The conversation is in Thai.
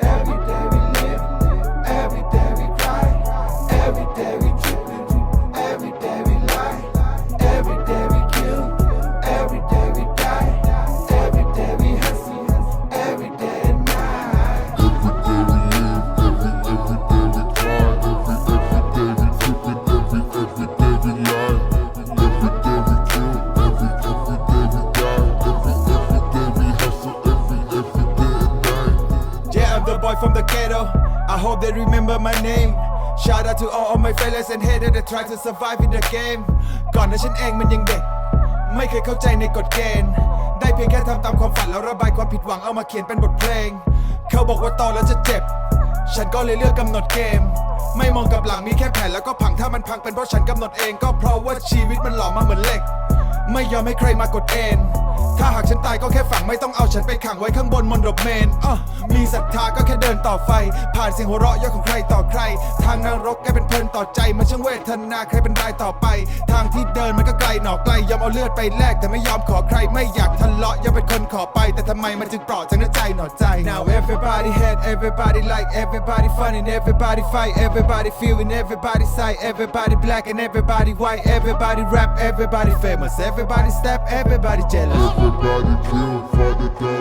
every day. I hope they remember my name Shout out to all of my fellas and haters that try to survive in the game ก่อนนั้นฉันเองมันยังเด็ก ไม่เคยเข้าใจในกฎเกณฑ์ ได้เพียงแค่ทำตามความฝันแล้วระบายความผิดหวังเอามาเขียนเป็นบทเพลง เขาบอกว่าโตแล้วจะเจ็บ ฉันก็เลยเลือกกำหนดเกม ไม่มองกับหลังมีแค่แผนแล้วก็พังถ้ามันพังเป็นเพราะฉันกำหนดเอง ก็เพราะว่าชีวิตมันหล่อมาเหมือนเหล็ก ไม่ยอมให้ใครมากดเอน ไม่ต้องเอาฉันไปขังไว้ข้างบนมนดบเมนอะมีศรัทธาก็แค่เดินต่อไฟ ผ่านเสียงหัวเราะเยอะของใครต่อใคร ทางนรกกลายเป็นเพลินต่อใจ มันช่างเวทนาใครเป็นรายต่อไป ทางที่เดินมันก็ไกลหนอไกลยอมเอาเลือดไปแลกแต่ไม่ยอมขอใครไม่อยากทะเลาะยอมเป็นคนขอไป แต่ทำไมมันจึงเปราะจากน้ำใจหนอใจ Now everybody hate everybody like everybody fun and everybody fight everybody feeling everybody sight everybody black and everybody white everybody rap everybody famous everybody step everybody jealous Everybody Motherfucker